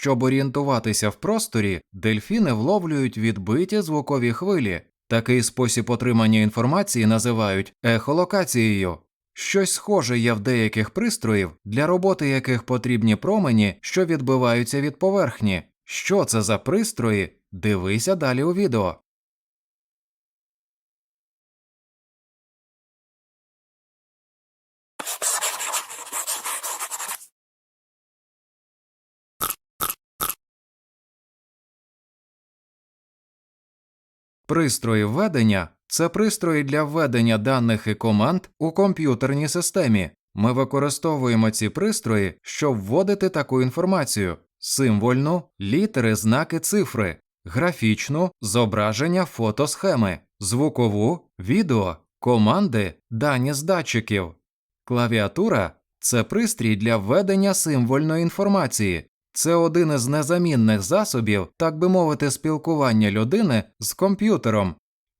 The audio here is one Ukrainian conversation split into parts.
Щоб орієнтуватися в просторі, дельфіни вловлюють відбиті звукові хвилі. Такий спосіб отримання інформації називають ехолокацією. Щось схоже є в деяких пристроїв, для роботи яких потрібні промені, що відбиваються від поверхні. Що це за пристрої? Дивися далі у відео. Пристрої введення це пристрої для введення даних і команд у комп'ютерній системі. Ми використовуємо ці пристрої, щоб вводити таку інформацію: символьну, літери, знаки, цифри, графічну, зображення, фотосхеми, звукову, відео, команди, дані з датчиків. Клавіатура це пристрій для введення символьної інформації. Це один із незамінних засобів, так би мовити, спілкування людини з комп'ютером.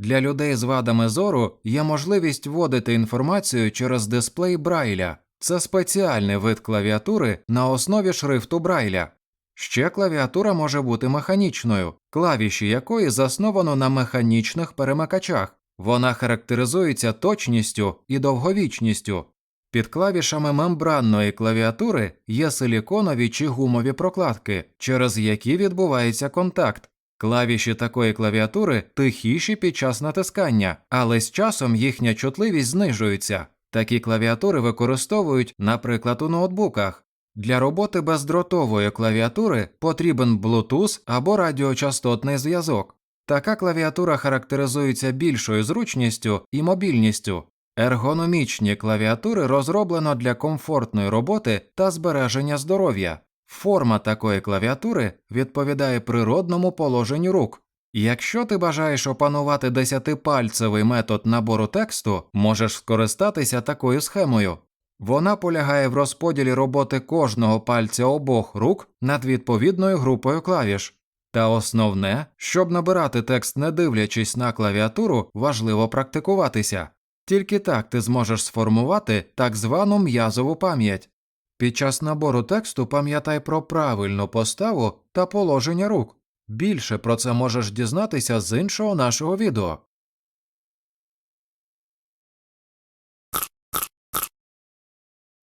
Для людей з вадами зору є можливість вводити інформацію через дисплей Брайля. Це спеціальний вид клавіатури на основі шрифту Брайля. Ще клавіатура може бути механічною, клавіші якої засновано на механічних перемикачах. Вона характеризується точністю і довговічністю. Під клавішами мембранної клавіатури є силіконові чи гумові прокладки, через які відбувається контакт. Клавіші такої клавіатури тихіші під час натискання, але з часом їхня чутливість знижується. Такі клавіатури використовують, наприклад, у ноутбуках. Для роботи бездротової клавіатури потрібен Bluetooth або радіочастотний зв'язок. Така клавіатура характеризується більшою зручністю і мобільністю. Ергономічні клавіатури розроблено для комфортної роботи та збереження здоров'я. Форма такої клавіатури відповідає природному положенню рук. Якщо ти бажаєш опанувати десятипальцевий метод набору тексту, можеш скористатися такою схемою. Вона полягає в розподілі роботи кожного пальця обох рук над відповідною групою клавіш. Та основне, щоб набирати текст не дивлячись на клавіатуру, важливо практикуватися. Тільки так ти зможеш сформувати так звану м'язову пам'ять. Під час набору тексту пам'ятай про правильну поставу та положення рук. Більше про це можеш дізнатися з іншого нашого відео.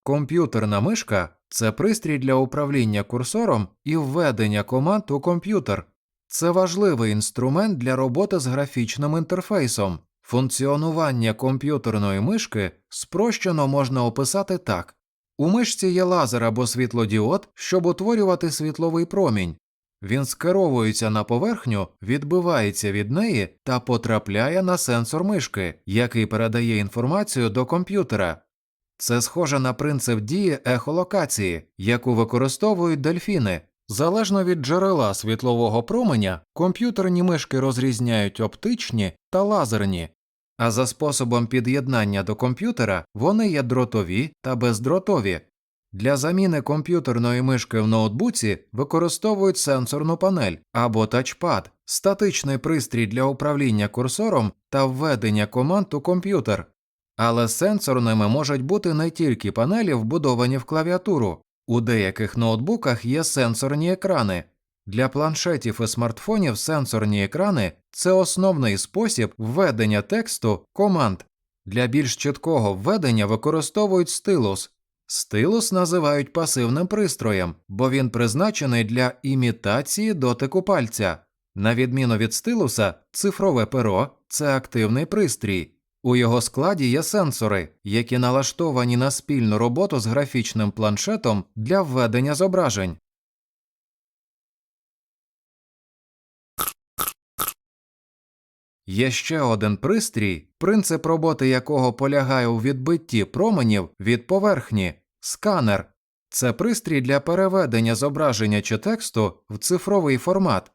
Комп'ютерна мишка це пристрій для управління курсором і введення команд у комп'ютер. Це важливий інструмент для роботи з графічним інтерфейсом. Функціонування комп'ютерної мишки спрощено можна описати так: у мишці є лазер або світлодіод, щоб утворювати світловий промінь. Він скеровується на поверхню, відбивається від неї та потрапляє на сенсор мишки, який передає інформацію до комп'ютера. Це схоже на принцип дії ехолокації, яку використовують дельфіни. Залежно від джерела світлового променя, комп'ютерні мишки розрізняють оптичні та лазерні, а за способом під'єднання до комп'ютера вони є дротові та бездротові. Для заміни комп'ютерної мишки в ноутбуці використовують сенсорну панель або тачпад, статичний пристрій для управління курсором та введення команд у комп'ютер. Але сенсорними можуть бути не тільки панелі, вбудовані в клавіатуру. У деяких ноутбуках є сенсорні екрани. Для планшетів і смартфонів сенсорні екрани це основний спосіб введення тексту команд. Для більш чіткого введення використовують стилус. Стилус називають пасивним пристроєм, бо він призначений для імітації дотику пальця. На відміну від стилуса, цифрове перо це активний пристрій. У його складі є сенсори, які налаштовані на спільну роботу з графічним планшетом для введення зображень. Є ще один пристрій, принцип роботи якого полягає у відбитті променів від поверхні сканер. Це пристрій для переведення зображення чи тексту в цифровий формат.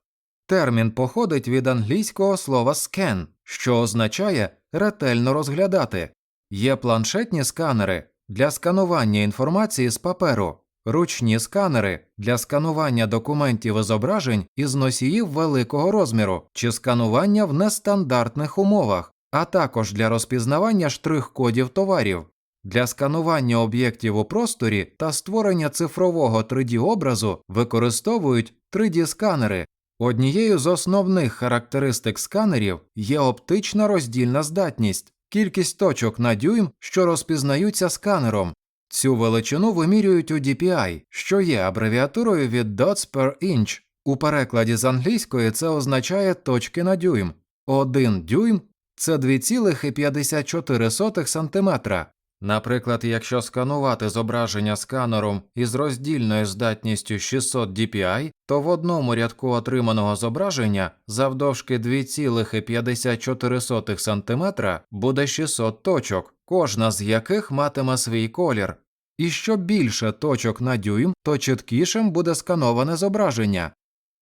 Термін походить від англійського слова scan, що означає ретельно розглядати. Є планшетні сканери для сканування інформації з паперу, ручні сканери для сканування документів і зображень із носіїв великого розміру чи сканування в нестандартних умовах, а також для розпізнавання штрих-кодів товарів. Для сканування об'єктів у просторі та створення цифрового 3D-образу використовують 3D-сканери. Однією з основних характеристик сканерів є оптична роздільна здатність, кількість точок на дюйм, що розпізнаються сканером. Цю величину вимірюють у DPI, що є абревіатурою від Dots per Inch. У перекладі з англійської це означає точки на дюйм. Один дюйм це 2,54 см. Наприклад, якщо сканувати зображення сканером із роздільною здатністю 600 dpi, то в одному рядку отриманого зображення завдовжки 2,54 см буде 600 точок, кожна з яких матиме свій колір. І що більше точок на дюйм, то чіткішим буде скановане зображення.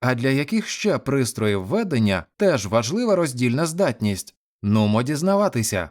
А для яких ще пристроїв ведення теж важлива роздільна здатність? Нумо дізнаватися.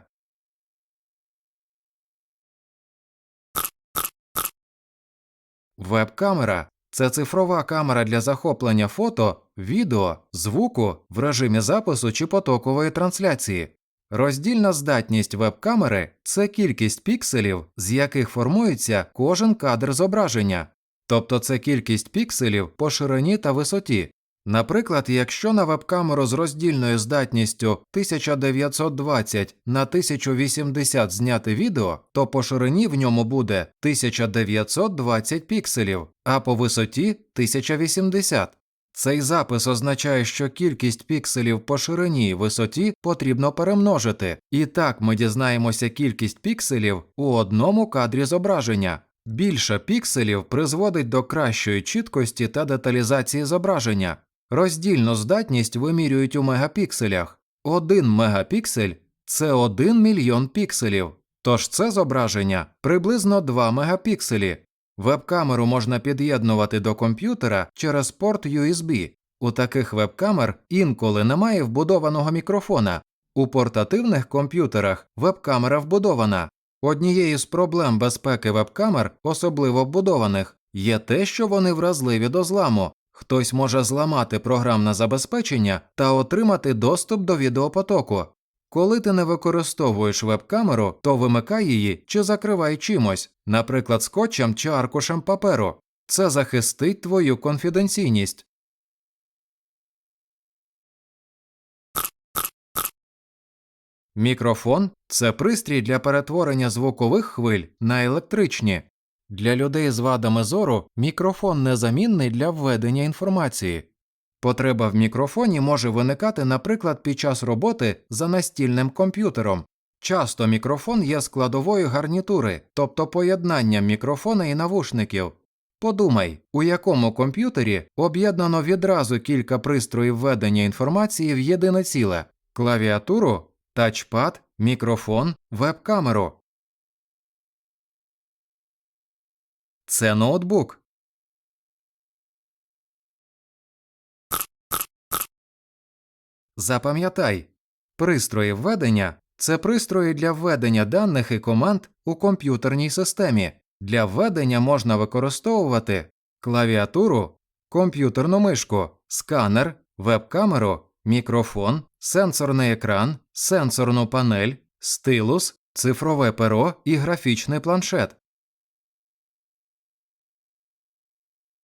Веб-камера це цифрова камера для захоплення фото, відео, звуку в режимі запису чи потокової трансляції. Роздільна здатність веб-камери це кількість пікселів, з яких формується кожен кадр зображення, тобто це кількість пікселів по ширині та висоті. Наприклад, якщо на веб-камеру з роздільною здатністю 1920 на 1080 зняти відео, то по ширині в ньому буде 1920 пікселів, а по висоті 1080. Цей запис означає, що кількість пікселів по ширині і висоті потрібно перемножити, і так ми дізнаємося кількість пікселів у одному кадрі зображення. Більше пікселів призводить до кращої чіткості та деталізації зображення. Роздільну здатність вимірюють у мегапікселях. Один мегапіксель це 1 мільйон пікселів, тож це зображення приблизно 2 мегапікселі. Веб-камеру можна під'єднувати до комп'ютера через порт USB. У таких веб-камер інколи немає вбудованого мікрофона. У портативних комп'ютерах веб-камера вбудована. Однією з проблем безпеки веб-камер, особливо вбудованих, є те, що вони вразливі до зламу. Хтось може зламати програмне забезпечення та отримати доступ до відеопотоку. Коли ти не використовуєш веб-камеру, то вимикай її чи закривай чимось, наприклад, скотчем чи аркушем паперу. Це захистить твою конфіденційність. Мікрофон це пристрій для перетворення звукових хвиль на електричні. Для людей з вадами зору мікрофон незамінний для введення інформації. Потреба в мікрофоні може виникати, наприклад, під час роботи за настільним комп'ютером. Часто мікрофон є складовою гарнітури, тобто поєднанням мікрофона і навушників. Подумай, у якому комп'ютері об'єднано відразу кілька пристроїв ведення інформації в єдине ціле клавіатуру, тачпад, мікрофон, веб-камеру. Це ноутбук. Запам'ятай, пристрої введення це пристрої для введення даних і команд у комп'ютерній системі. Для введення можна використовувати клавіатуру, комп'ютерну мишку, сканер, веб-камеру, мікрофон, сенсорний екран, сенсорну панель, стилус, цифрове перо і графічний планшет.